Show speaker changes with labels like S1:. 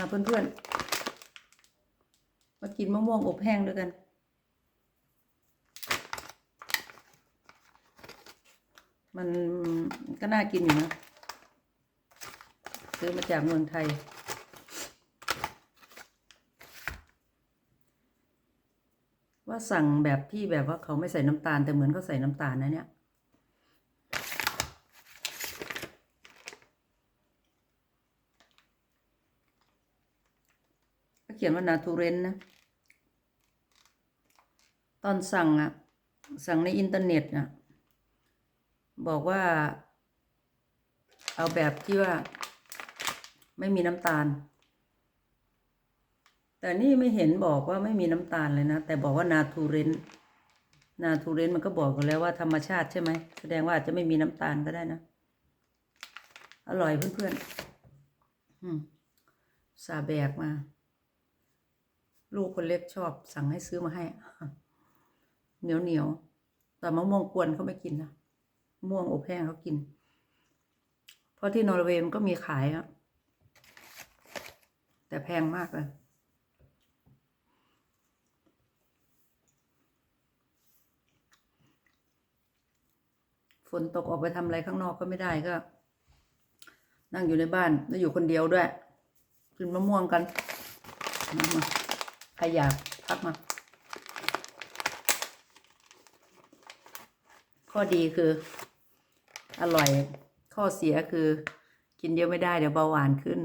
S1: มาเพื่อนๆ มากินมะม่วงอบแห้งด้วยกัน มันก็น่ากินอยู่นะ ซื้อมาจากเมืองไทย ว่าสั่งแบบที่แบบว่าเขาไม่ใส่น้ำตาลแต่เหมือนเขาใส่น้ำตาลนะเนี่ย ขียนว่านาทูเรนนะตอนสั่งอะสั่งในอินเทอร์เน็ตอะบอกว่า เอาแบบที่ว่า ไม่มีน้ำตาล แต่นี่ไม่เห็นบอกว่าไม่มีน้ำตาลเลยนะ แต่บอกว่านาทูเรนนาทูเรนมันก็บอกอยู่แล้วว่าธรรมชาติใช่ไหม แสดงว่าอาจจะไม่มีน้ำตาลก็ได้นะ อร่อยเพื่อนๆอืมสาแบกมา ลูกคนเล็กชอบสั่งให้ซื้อมาให้ เหนียวเหนียวแต่มะม่วงกวนเขาไม่กินนะมะม่วงอบแห้งเขากิน เพราะที่นอร์เวย์มันก็มีขายอะแต่แพงมากเลยฝนตกออกไปทำอะไรข้างนอกก็ไม่ได้ก็ นั่งอยู่ในบ้านแล้วอยู่คนเดียวด้วยกินมะม่วงกันมามา ใครอยากพักมา ข้อดีคือ อร่อย ข้อเสียคือ กินเยอะไม่ได้เดี๋ยวเบาหวานขึ้น